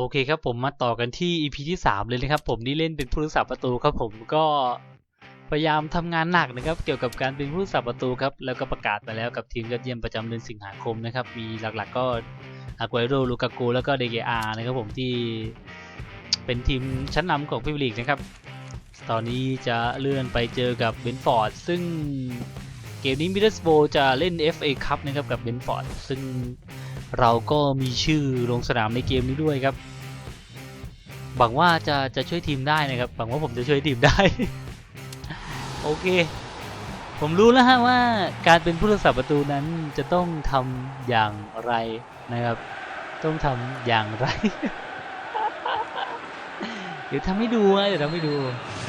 โอเคครับผมมาต่อกันที่ EP ที่ 3 เลยนะครับ ผมนี่เล่นเป็นผู้รักษาประตูครับผมก็พยายามทำงานหนักนะครับ เกี่ยวกับการเป็นผู้รักษาประตูครับแล้วก็ประกาศมาแล้วกับทีมยอดเยี่ยมประจำเดือนสิงหาคมนะครับ มีหลักๆก็อากุเอโรลูกากูแล้วก็เดเกอานะครับผมที่เป็นทีมชั้นนำของพรีเมียร์ลีกนะครับ ตอนนี้จะเลื่อนไปเจอกับเบนฟอร์ดซึ่งเกมนี้มิดเดิลสโบจะเล่น FA คัพนะครับกับเบนฟอร์ดซึ่งเราก็มีชื่อลงสนามในเกมนี้ด้วยครับ หวังว่าจะจะช่วยทีมได้นะครับหวังว่าผมจะช่วยทีมได้ โอเค ผมรู้แล้วฮะว่าการเป็นผู้รักษาประตูนั้นจะต้องทำอย่างไรนะครับ ต้องทำอย่างไร เดี๋ยวทำให้ดูนะเดี๋ยวทำให้ดู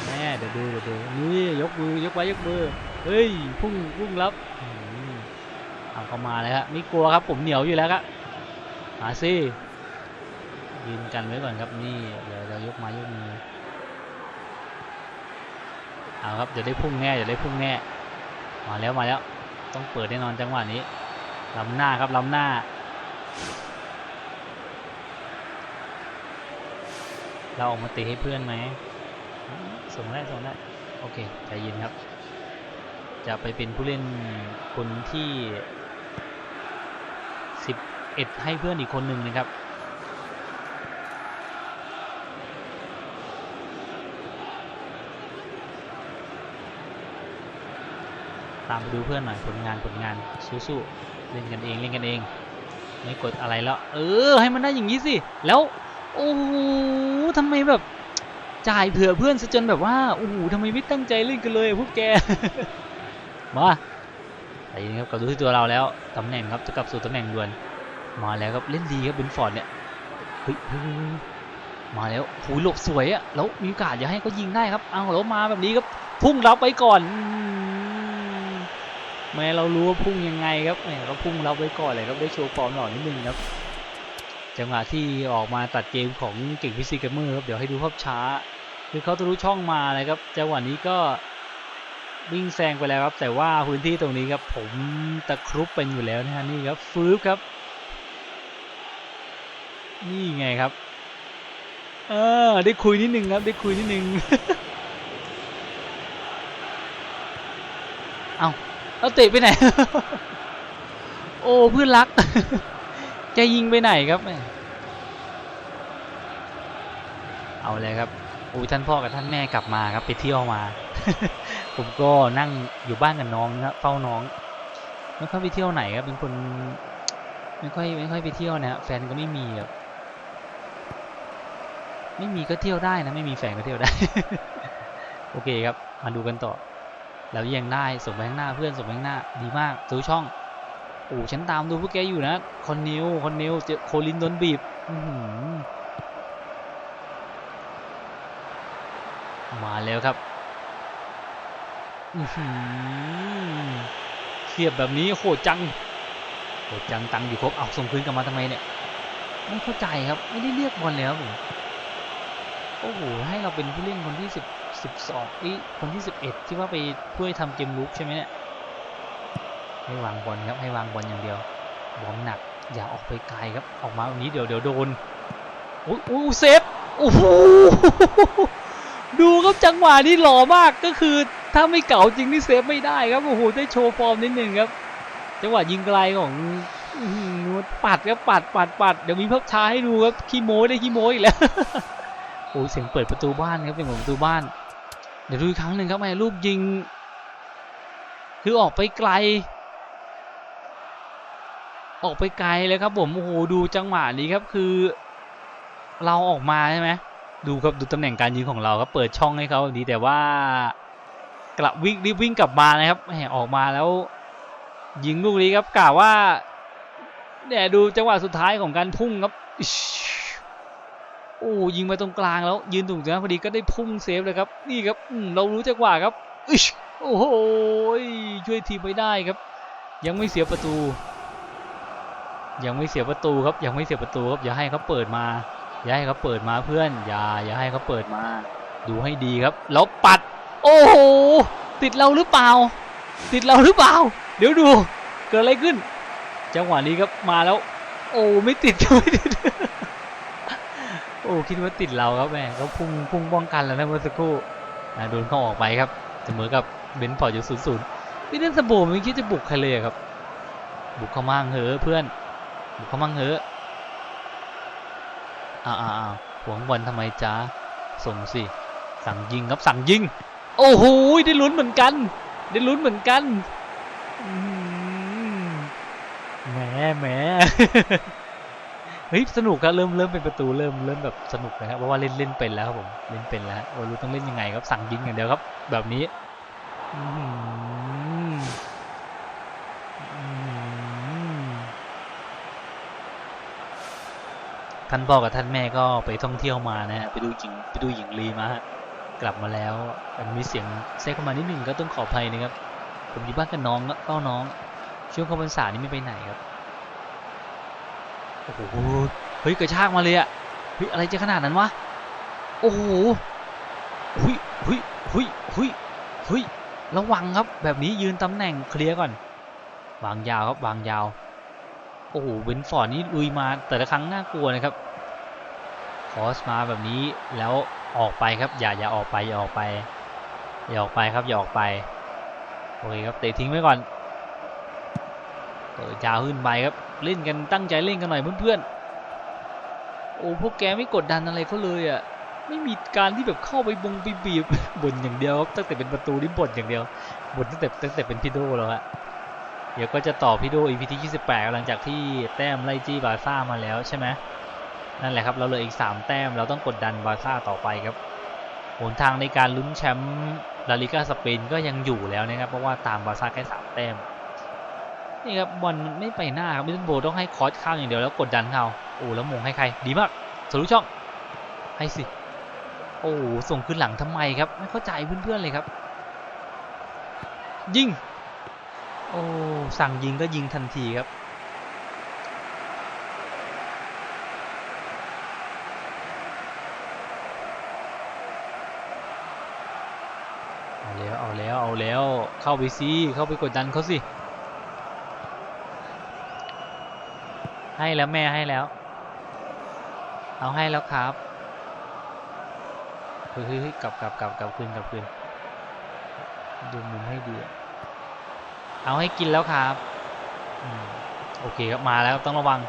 แม่เดี๋ยวดูเดี๋ยวดูนี่ยกมือยกไว้ยกมือเฮ้ยพุ่งพุ่งรับเอาเข้ามาเลยครับไม่กลัวครับผมเหนียวอยู่แล้วครับมาสิ ยืนกันไว้ก่อนครับนี่เดี๋ยวเรายกม้ยกมือเอาครับเดี๋ยวได้พุ่งแน่เดี๋ยวได้พุ่งแน่มาแล้วมาแล้ว ต้องเปิดแน่นอนจังหวะนี้ล้ำหน้าครับล้ำหน้าเราออกมาตีให้เพื่อนไหมอืมส่งได้ส่งได้โอเคใจเย็นครับ จะไปเป็นผู้เล่นคนที่สิบเอ็ดให้เพื่อนอีกคนหนึ่งนะครับ ตามไปดูเพื่อนหน่อยผลงานผลงานสู้ๆเล่นกันเองเล่นกันเอง ไม่กดอะไรแล้ว เออ ให้มันได้อย่างนี้สิ แล้วโอ้โหทำไมแบบจ่ายเผื่อเพื่อนซะจนแบบว่าโอ้โหทำไมไม่ตั้งใจเล่นกันเลยพวกแกมาไอ้นี่ครับกลับดูที่ตัวเราแล้วตำแหน่งครับจะกลับสู่ตำแหน่งด่วน มาแล้วครับเล่นดีครับเบนฟอร์ดเนี่ยเฮ้ยมาแล้วหูหลบสวยอะแล้วมีโอกาสอย่าให้เขายิงได้ครับเอาแล้วมาแบบนี้ครับพุ่งรับไปก่อน แม้เรารู้ว่าพุ่งยังไงครับแหมก็พุ่งรับไว้ก่อนเลยครับได้โชว์ฟอร์มหน่อยนิดนึงครับ จังหวะที่ออกมาตัดเกมของเก่งพิซีเกเมอร์ครับเดี๋ยวให้ดูภาพช้า คือเขาทะลุช่องมาเลยครับจังหวะนี้ก็วิ่งแซงไปแล้วครับแต่ว่าพื้นที่ตรงนี้ครับผมตะครุบเป็นอยู่แล้วนะฮะนี่ครับฟืบครับ นี่ไงครับ เออได้คุยนิดนึงครับได้คุยนิดนึงเอา เอาเตะไปไหน โอ้เพื่อนรัก จะยิงไปไหนครับ เอาเลยครับอุ้ยท่านพ่อกับท่านแม่กลับมาครับไปเที่ยวมา ผมก็นั่งอยู่บ้านกับน้องนะครับเฝ้าน้องไม่ค่อยไปเที่ยวไหนครับเป็นคนไม่ค่อยไม่ค่อยไปเที่ยวนะฮะแฟนก็ไม่มีครับไม่มีก็เที่ยวได้นะ ไม่มีแฟนก็เที่ยวได้ โอเคครับ มาดูกันต่อ แล้วยังได้ส่งไปข้างหน้าเพื่อนส่งไปข้างหน้าดีมากทะลุช่องโอ้ฉันตามดูพวกแกอยู่นะคอนนิวคอนนิวเจอโคลินโดนบีบมาแล้วครับอือหือเสียบแบบนี้โหดจังโหดจังตังอยู่ครบเอาส่งคืนกลับมาทำไมเนี่ยไม่เข้าใจครับไม่ได้เรียกบอลเลยครับผมโอ้โหให้เราเป็นผู้เล่นคนที่สิบ สิบสองอีคนที่สิบเอ็ดที่ว่าไปช่วยทำเกมลุกใช่ไหมเนี่ยให้วางบอลครับให้วางบอลอย่างเดียวบอลหนักอย่าออกไปไกลครับออกมาแบบนี้เดี๋ยวเดี๋ยวโดนโอ้ยโอ้เซฟโอ้โหดูครับจังหวะนี้หล่อมากก็คือถ้าไม่เก่าจริงนี่เซฟไม่ได้ครับโอ้โหได้โชว์ฟอร์มนิดหนึ่งครับจังหวะยิงไกลของอื้อหือปัดครับปัดปัดปัดเดี๋ยวมีภาพช้าให้ดูครับขี้โม้ได้ขี้โม้อีกแล้วโอ้เสียงเปิดประตูบ้านครับเปิดประตูบ้าน ดี๋ยวดูอีกครั้งหนึ่งครับแม่ลูกยิง คือออกไปไกล ออกไปไกลเลยครับผมโอ้โหดูจังหวะนี้ครับคือ เราออกมาใช่ไหมดูครับดูตำแหน่งการยิงของเราครับเปิดช่องให้เขาแบบนี้แต่ว่ากลับวิ่งรีบวิ่งกลับมานะครับแหมออกมาแล้ว ยิงลูกนี้ครับกล่าวว่าเนี่ยดูจังหวะสุดท้ายของการพุ่งครับ โอ้ยิงมาตรงกลางแล้ว ยืนตรงนั้นพอดีก็ได้พุ่งเซฟเลยครับ นี่ครับอืมเรารู้จังหวะครับอิ๊ชโอ้โหช่วยทีมไม่ได้ครับ ยังไม่เสียประตู ยังไม่เสียประตูครับ ยังไม่เสียประตูครับอย่าให้เขาเปิดมา อย่าให้เขาเปิดมาเพื่อน อย่า อย่าให้เขาเปิดมา ดูให้ดีครับแล้วปัด โอ้โหติดเราหรือเปล่า ติดเราหรือเปล่า เดี๋ยวดู เกิดอะไรขึ้น จังหวะนี้ครับมาแล้ว โอ้ไม่ติดไม่ติด อ้คิดว่าติดเราครับแม่ก็พุ่งพุ่งป้องกันแล้วนะเมื่อสักครู่โดนเข้าออกไปครับเสมอกับเบนซ์พอร์ตอยู่ศูนย์ศูนย์นี่เล่นสโบไม่คิดจะบุกใครเลยครับ บุกเข้ามั่งเหอะเพื่อน บุกเข้ามั่งเหอะอ้าวอ้าวหวงบอลทำไมจ๊ะส่งสิสั่งยิงครับสั่งยิง โอ้โหได้ลุ้นเหมือนกัน ได้ลุ้นเหมือนกันแหมแหม เฮ้ยสนุกครับเริ่มเริ่มเป็นประตูเริ่มเริ่มแบบสนุกนะครับเพราะว่าเล่นเล่นเป็นแล้วครับผมเล่นเป็นแล้วว่ารู้ต้องเล่นยังไงครับสั่งยิงอย่างเดียวครับ แบบนี้ท่านพ่อกับท่านแม่ก็ไปท่องเที่ยวมานะฮะไปดูหญิงไปดูหญิงลีมาฮะกลับมาแล้วมันมีเสียงแทรกเข้ามานิดหนึ่งก็ต้องขออภัยนะครับผมอยู่บ้านกับน้องก็เฝ้าน้อง ช่วงเข้าพรรษานี่ไม่ไปไหนครับ โอ้โหเฮ้ยกระชากมาเลยอะเฮ้ยอะไรจะขนาดนั้นวะโอ้โหหุยหุยหุยหุยหุยระวังครับ แบบนี้ยืนตำแหน่งเคลียร์ก่อน วางยาวครับวางยาว โอ้โหเวนฟอร์ดนี่ลุยมาแต่ละครั้งน่ากลัวนะครับคอสมาแบบนี้แล้วออกไปครับ อย่าอย่าออกไปอย่าออกไปอย่าออกไปครับอย่าออกไปโอเคครับเตะทิ้งไว้ก่อนเปิดยาวขึ้นไปครับ เล่นกันตั้งใจเล่นกันหน่อยเพื่อนๆ โอ้พวกแกไม่กดดันอะไรเขาเลยอะ ไม่มีการที่แบบเข้าไปบงไปบีบบ่นอย่างเดียวตั้งแต่เป็นประตูนี่บ่นอย่างเดียวบ่นตั้งแต่ตั้งแต่เป็นพี่โดแล้วฮะเดี๋ยวก็จะต่อพี่โด EP ที่28หลังจากที่แต้มไล่จี้บาร์ซ่ามาแล้วใช่ไหมนั่นแหละครับเราเหลืออีก 3 แต้มเราต้องกดดันบาร์ซ่าต่อไปครับหนทางในการลุ้นแชมป์ลาลิกาสเปนก็ยังอยู่แล้วนะครับเพราะว่าตามบาร์ซ่าแค่สามแต้ม นี่ครับบอลมันไม่ไปหน้าครับมิสโบต้องให้คอสข้างอย่างเดียวแล้วกดดันเขาโอ้แล้วมงให้ใคร ดีมากทะลุช่องให้สิ โอ้ส่งขึ้นหลังทำไมครับ ไม่เข้าใจเพื่อนๆเลยครับ ยิง โอ้สั่งยิงก็ยิงทันทีครับเอาแล้วเอาแล้วเอาแล้วเข้าไปสิเข้าไปกดดันเขาสิ ให้แล้วแม่ให้แล้ว เอาให้แล้วครับเฮ้ยกลับกลับกลับกลับคืนกลับคืนดูมุมให้ดีเอาให้กินแล้วครับอโอเคครับมาแล้วต้องระวัง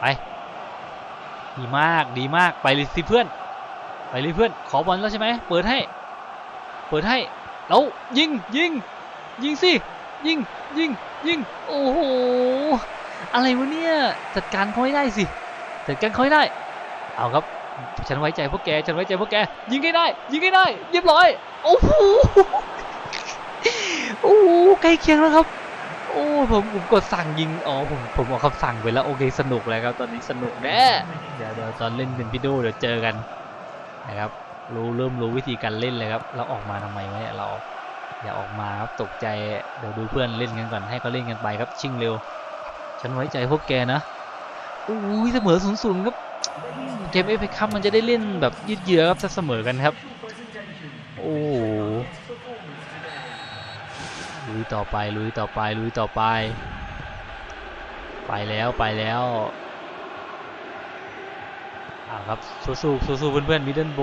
ไป ดีมากดีมากไปเลยสิเพื่อน ไปเลยเพื่อน ขอบอลแล้วใช่ไหมเปิดให้ เปิดให้แล้วยิงยิงยิงสิยิงยิงยิงโอ้โห อะไรวะเนี่ย จัดการเขาให้ได้สิ จัดการเขาให้ได้ เอาครับ ฉันไว้ใจพวกแก ฉันไว้ใจพวกแก ยิงให้ได้ ยิงให้ได้ เรียบร้อย โอ้โห โอ้โหใกล้เคียงแล้วครับ โอ้ผมผมกดสั่งยิง อ๋อผมผมเอาคำสั่งไปแล้วโอเคสนุกเลยครับตอนนี้สนุกแน่เดี๋ยวเดี๋ยวตอนเล่นเป็นพี่โดเดี๋ยวเจอกันนะครับรู้เริ่มรู้วิธีการเล่นเลยครับ เราออกมาทำไมวะเนี่ยเราอย่าออกมาครับตกใจเดี๋ยวดูเพื่อนเล่นกันก่อนให้เขาเล่นกันไปครับชิงเร็ว ฉันไว้ใจพวกแกนะโอ้ยเสมอศูนย์ศูนย์ครับเกมเอฟคัพมันจะได้เล่นแบบยืดเยื้อครับถ้าเสมอกันครับ โอ้โหลุยต่อไปลุยต่อไปลุยต่อไป ไปแล้วไปแล้วอ่าครับสู้สู้สู้สู้เพื่อนๆมิดเดิลโบ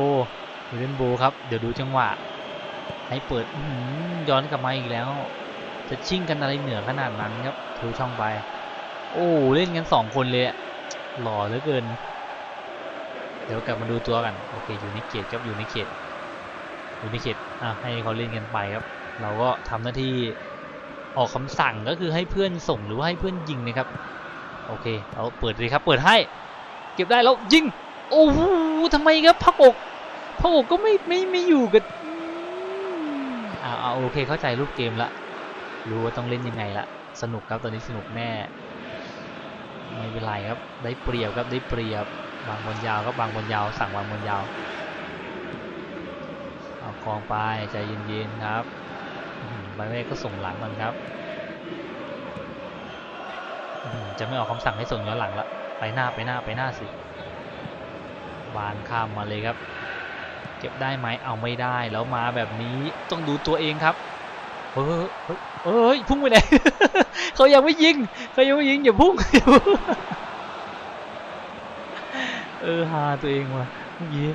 มิดเดิลโบครับเดี๋ยวดูจังหวะ ให้เปิดย้อนกลับมาอีกแล้ว จะชิ่งกันอะไรเหนือขนาดนั้นครับทะลุช่องไป โอ้เล่นกันสองคนเลยอะหล่อเหลือเกิน เดี๋ยวกลับมาดูตัวกัน โอเคอยู่ในเขตครับอยู่ในเขตอยู่ในเขตอะให้เขาเล่นกันไปครับ เราก็ทำหน้าที่ออกคำสั่งก็คือให้เพื่อนส่งหรือว่าให้เพื่อนยิงนะครับ โอเคเราเปิดเลยครับ เปิดให้ เก็บได้แล้วยิง โอ้โหทำไมครับพักอกพักอกก็ไม่ไม่ไม่อยู่กับอืมอ่าอ่าโอเคเข้าใจรูปเกมละรู้ว่าต้องเล่นยังไงละสนุกครับตอนนี้สนุกแน่ ไม่เป็นไรครับ ได้เปรียบครับได้เปรียบวางบอลยาวครับางบอลยาว สั่งวางบอลยาวเอาคลองไปใจเย็นๆครับอื้อหือใบแม่ก็ส่งหลังมันครับจะไม่ออกคำสั่งให้ส่งย้อนหลังละไปหน้าไปหน้าไปหน้าสิบานข้ามมาเลยครับ เก็บได้ไหมเอาไม่ได้แล้วมาแบบนี้ต้องดูตัวเองครับเฮ้ยเฮ้ยเฮ้ยพุ่งไปไหน เขายังไม่ยิงเขายังไม่ยิงอย่าพุ่งอย่าพุ่งเออฮาตัวเองว่ะเมื่อกี้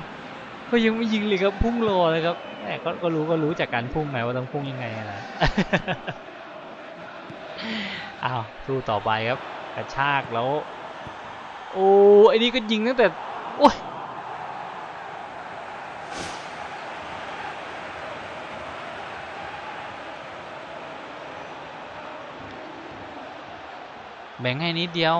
ก็ยังไม่ยิงเลยครับพุ่งรอเลยครับแหมก็ก็รู้ก็รู้จากการพุ่งไงว่าต้องพุ่งยังไงอะนะอ้าวสู้ต่อไปครับกระชากแล้ว โอ้ไอ้นี่ก็ยิงตั้งแต่โอ้ย แบ่งให้นิดเดียว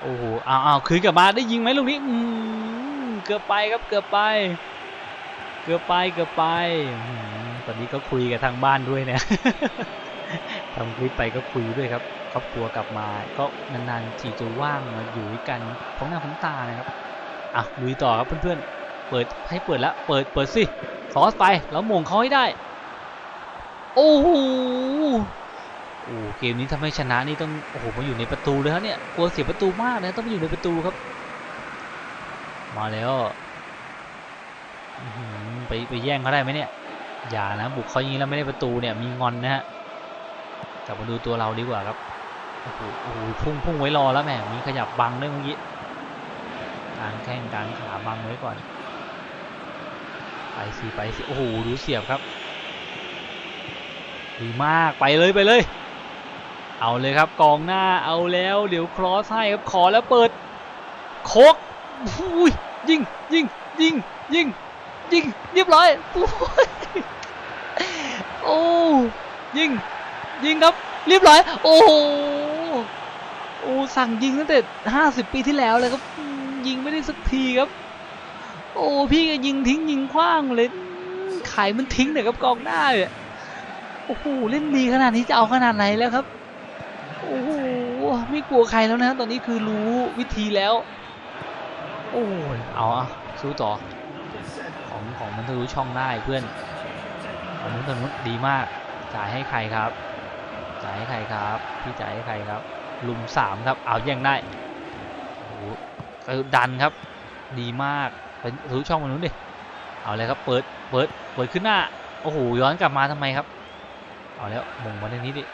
โอ้โหอ้าวอ้าวคืนกลับมาได้ยิงไหมลูกนี้อืมเกือบไปครับ เกือบไป เกือบไป เกือบไป ตอนนี้ก็คุยกับทางบ้านด้วยเนี่ยทำคลิปไปก็คุยด้วยครับครอบครัวกลับมา ก็นานๆทีจะว่างมาอยู่ด้วยกันพ้อมหน้าพ้อมตานะครับ อะลุยต่อครับเพื่อนๆ เปิดให้เปิดแล้วเปิดเปิดสิซอสไปแล้วมงเขาให้ได้ โอ้โหโอ้เกมนี้ถ้าไม่ชนะนี่ต้องโอ้โหมาอยู่ในประตูเลยครับเนี่ยกลัวเสียประตูมากนะต้องมาอยู่ในประตูครับ มาแล้วไปไปแย่งเขาได้ไหมเนี่ยอย่านะบุกเขาย่างแล้วไม่ได้ประตูเนี่ยมีงอนนะฮะกลับมาดูตัวเราดีกว่าครับโอ้โหพุ่งพุ่งไว้รอแล้วแหมมีขยับบังด้วยเมื่อกี้ กางแข้งกางขาบังไว้ก่อน ไปสิไปสิโอ้โหดูเสียบครับ ดีมากไปเลยไปเลย เอาเลยครับกองหน้าเอาแล้ว เดี๋ยวครอสให้ครับขอแล้วเปิดโคกอุ้ยยิงยิงยิงยิงยิงเรียบร้อยโอ้ยิงยิงครับเรียบร้อย โอ้โหโอ้สั่งยิงตั้งแต่ห้าสิบปีที่แล้วเลยครับ ยิงไม่ได้สักทีครับ โอ้พี่ก็ยิงทิ้งยิงขว้างเลยขายมันทิ้งเนี่ยครับกองหน้าเนี่ยโอ้โหเล่นดีขนาดนี้จะเอาขนาดไหนแล้วครับโอ้โหไม่กลัวใครแล้วนะตอนนี้คือรู้วิธีแล้ว โอ้ยเอาอะสู้ต่อของของมันทะลุช่องได้เพื่อนตอนนู้นตอนนู้นดีมากจ่ายให้ใครครับ จ่ายให้ใครครับ พี่จ่ายให้ใครครับลุมสามครับเอาแย่งได้โอ้โห ดันครับ ดีมากเป็นทะลุช่องมันนู้นดิเอาเลยครับเปิดเปิดเปิดขึ้นหน้าโอ้โหย้อนกลับมาทำไมครับ เอาแล้วมงมาในนี้ดิ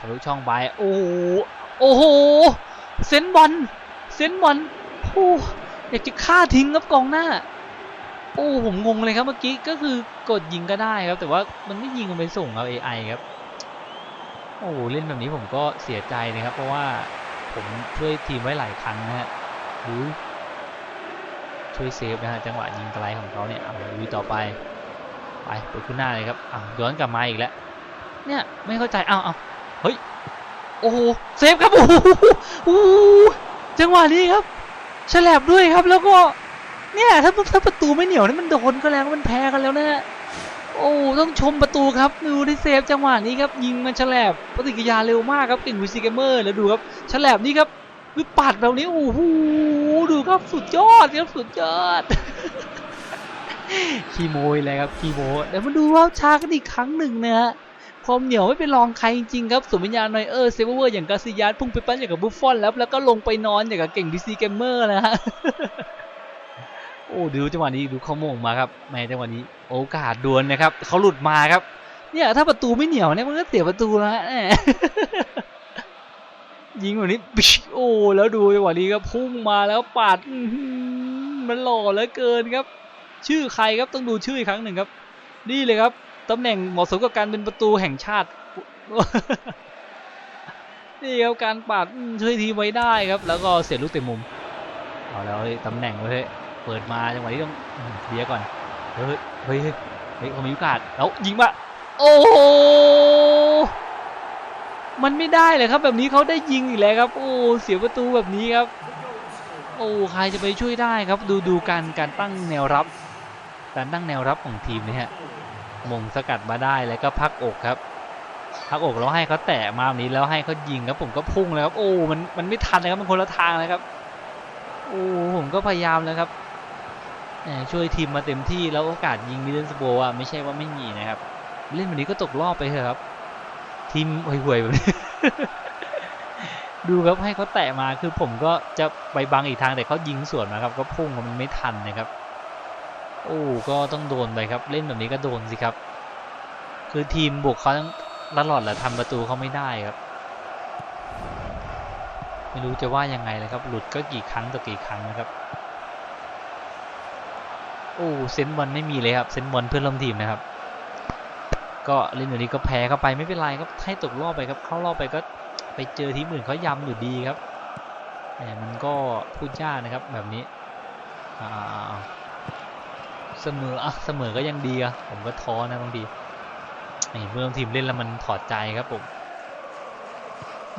ทะลุช่องไปโอ้โหโอ้โหเซนบอลเซนบอลโอ้อยากจะฆ่าทิ้งครับกองหน้า โอ้ผมงงเลยครับเมื่อกี้ก็คือกดยิงก็ได้ครับ แต่ว่ามันไม่ยิงมันไปส่งเอา AI ครับโอ้เล่นแบบนี้ผมก็เสียใจนะครับ เพราะว่าผมช่วยทีมไว้หลายครั้งนะฮะ ดูช่วยเซฟนะฮะจังหวะยิงไกลของเขาเนี่ยเอาลุยต่อไปไปเปิดขึ้นหน้าเลยครับอ้าวย้อนกลับมาอีกแล้วเนี่ยไม่เข้าใจอ้าวอ้าวเฮ้ยโอ้โหเซฟครับโอ้โหจังหวะนี้ครับฉลบด้วยครับแล้วก็เนี่ยถ้าถ้าประตูไม่เหนียวนี่มันโดนก็แล้วมันแพ้กันแล้วนะโอ้ต้องชมประตูครับดูที่เซฟจังหวะนี้ครับยิงมันฉลบปฏิกิริยาเร็วมากครับเก่งวิซิเกเมอร์แล้วดูครับฉลบนี่ครับ คือปัดแบบนี้โอ้โหดูครับสุดยอดครับสุดยอดขี้โมยเลยครับขี้โมเดี๋ยวมาดูว่าชากันอีกครั้งหนึ่งนะฮะความเหนียวไม่เป็นรองใครจริงๆครับสมวิญญาณนอยเออร์เซเวอร์อย่างกาซิยัสพุ่งไปปั้นอย่างกับบุฟฟอนแล้ว แล้วก็ลงไปนอนอย่างกับเก่งดีซีเกมเมอร์นะฮะโอ้ดูจังหวะนี้ดูเขาโมงมาครับแม่จังหวะนี้ โอกาสดวลนะครับเขาหลุดมาครับ เนี่ยถ้าประตูไม่เหนียวเนี่ยมันก็เสียประตูแล้วฮะแหม ยิงแบบนี้ปิ๊โอ้แล้วดูจังหวะนี้ครับพุ่งมาแล้วปาดมันหล่อเหลือเกินครับ ชื่อใครครับต้องดูชื่ออีกครั้งหนึ่งครับ นี่เลยครับตำแหน่งเหมาะสมกับการเป็นประตูแห่งชาตินี่ครับการปาดช่วยทีไว้ได้ครับ แล้วก็เสียลูกเตะมุมเอาแล้วตำแหน่งเว้ยเปิดมาจังหวะนี้ต้องเคลียก่อนเฮ้ยเฮ้ยเฮ้ยเขามีโอกาสแล้วยิงมาโอ้ มันไม่ได้เลยครับ แบบนี้เขาได้ยิงอีกแล้วครับ โอ้เสียประตูแบบนี้ครับ โอ้ใครจะไปช่วยได้ครับ ดูดูการการตั้งแนวรับ การตั้งแนวรับของทีมนี่ฮะมงสกัดมาได้แล้วก็พักอกครับ พักอกแล้วให้เขาแตะมาแบบนี้แล้วให้เขายิงครับผมก็พุ่งแล้วครับโอ้มันมันไม่ทันเลยครับมันคนละทางเลยครับโอ้ผมก็พยายามแล้วครับช่วยทีมมาเต็มที่แล้วโอกาสยิงมิเดนสโบอะไม่ใช่ว่าไม่มีนะครับ เล่นแบบนี้ก็ตกรอบไปเถอะครับ ทีมห่วยๆแบบนี้ดูครับให้เขาแตะมาคือผมก็จะไปบังอีกทางแต่เขายิงสวนมาครับ ก็พุ่งมันไม่ทันนะครับโอ้ก็ต้องโดนไปครับ เล่นแบบนี้ก็โดนสิครับ คือทีมบุกเขาต้องตลอดแหละทำประตูเขาไม่ได้ครับ ไม่รู้จะว่ายังไงเลยครับ หลุดก็กี่ครั้งต่อกี่ครั้งนะครับโอ้เซนบอลไม่มีเลยครับเซนบอลเพื่อนร่วมทีมนะครับ ก็เล่นแบบนี้ก็แพ้เข้าไปไม่เป็นไรครับให้ตกรอบไปครับเข้ารอบไปก็ไปเจอทีมอื่นเขายำอยู่ดีครับแต่มันก็พูดยากนะครับแบบนี้เสมออะเสมอก็ยังดีอะผมก็ท้อนะบางทีเมื่อทีมเล่นแล้วมันถอดใจครับผม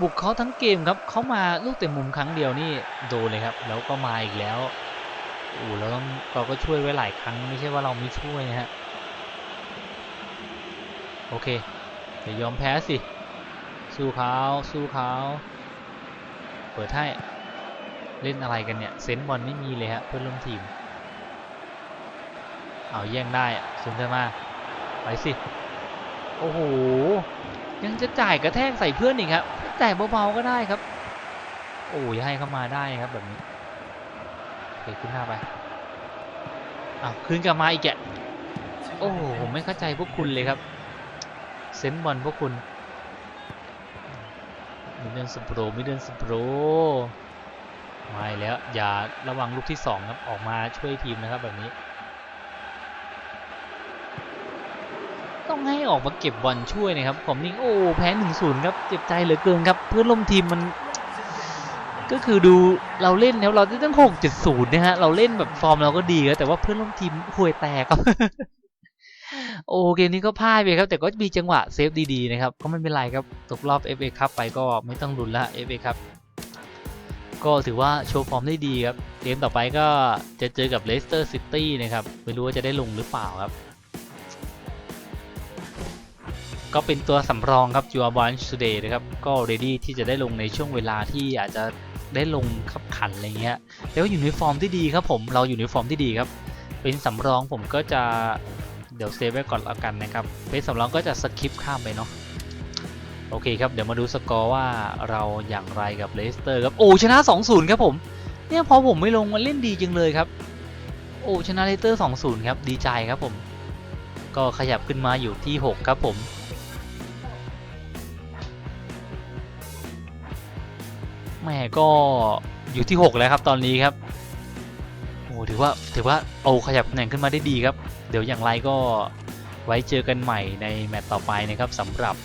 บุกเขาทั้งเกมครับเขามาลูกเตะมุมครั้งเดียวนี่โดนเลยครับ แล้วก็มาอีกแล้วโอ้เราต้องเราก็ช่วยไว้หลายครั้งไม่ใช่ว่าเราไม่ช่วยนะฮะ โอเคอย่ายอมแพ้สิ สู้เขาสู้เขาเปิดให้เล่นอะไรกันเนี่ย เซนบอลไม่มีเลยฮะเพื่อนร่วมทีม เอาแย่งได้อะซุนเตอร์มาไปสิ โอ้โห ยังจะจ่ายกระแทกใส่เพื่อนอีกครับจ่ายเบาๆก็ได้ครับ โอ้ยให้เข้ามาได้ครับแบบนี้เคขึ้นหน้าไปอ้าวคืนกลับมาอีกแกโอ้โหผมไม่เข้าใจพวกคุณเลยครับ เซนบอลพวกคุณมิเดิลสโปรมิเดิลสโปรมาแล้ว อย่าระวังลูกที่สองครับ ออกมาช่วยทีมนะครับแบบนี้ ต้องให้ออกมาเก็บบอลช่วยนะครับผมนี่โอ้แพ้หนึ่งศูนย์ครับ เจ็บใจเหลือเกินครับ เพื่อนร่วมทีมมัน ก็คือดูเราเล่นแล้วเราได้ตั้งหกเจ็ดศูนย์นะฮะ เราเล่นแบบฟอร์มเราก็ดีครับแต่ว่าเพื่อนร่วมทีมห่วยแตกครับ โอ้เกมนี้ก็พ่ายไปครับ แต่ก็มีจังหวะเซฟดีๆนะครับ ก็ไม่เป็นไรครับ ตกรอบ FA ครับไปก็ไม่ต้องลุ้นละ FA ครับ ก็ถือว่าโชว์ฟอร์มได้ดีครับ เกมต่อไปก็จะเจอกับเลสเตอร์ซิตี้นะครับ ไม่รู้ว่าจะได้ลงหรือเปล่าครับ ก็เป็นตัวสำรองครับจูอาบอนชูเดย์นะครับ ก็เรดี้ที่จะได้ลงในช่วงเวลาที่อาจจะได้ลงขับขันอะไรเงี้ยแต่ว่าอยู่ในฟอร์มที่ดีครับผม เราอยู่ในฟอร์มที่ดีครับ เป็นสำรองผมก็จะ เดี๋ยวเซฟไว้ก่อนแล้วกันนะครับเป็นสำรองก็จะสคิปข้ามไปเนาะโอเคครับ เดี๋ยวมาดูสกอร์ว่าเราอย่างไรกับเลสเตอร์ครับโอ้ชนะ 2-0 ครับผม เนี่ยพอผมไม่ลงมันเล่นดีจังเลยครับ โอ้ชนะเลสเตอร์ 2-0 ครับ ดีใจครับผม ก็ขยับขึ้นมาอยู่ที่ 6 ครับผมแม่ก็อยู่ที่ 6 แล้วครับตอนนี้ครับ ถือว่าถือว่าโอ้ขยับตำแหน่งขึ้นมาได้ดีครับ เดี๋ยวอย่างไรก็ไว้เจอกันใหม่ในแมตต์ต่อไปนะครับสำหรับ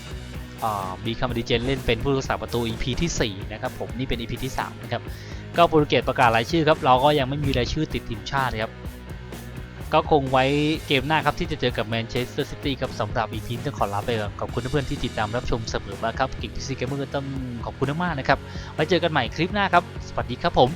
บีคัมดิเจนเล่นเป็นผู้รักษาประตู EP ที่ 4 นะครับผมนี่เป็น EP ที่ 3 นะครับ ก็โปรตุเกสประกาศรายชื่อครับ เราก็ยังไม่มีรายชื่อติดทีมชาติครับ ก็คงไว้เกมหน้าครับ ที่จะเจอกับแมนเชสเตอร์ซิตี้ครับสำหรับ EP นี้ต้องขอลาไปก่อนขอบคุณเพื่อนที่ติดตามรับชมเสมอมาครับ กิ๊กซีเกมเมอร์ต้องขอบคุณมากนะครับไว้เจอกันใหม่คลิปหน้าครับสวัสดีครับผม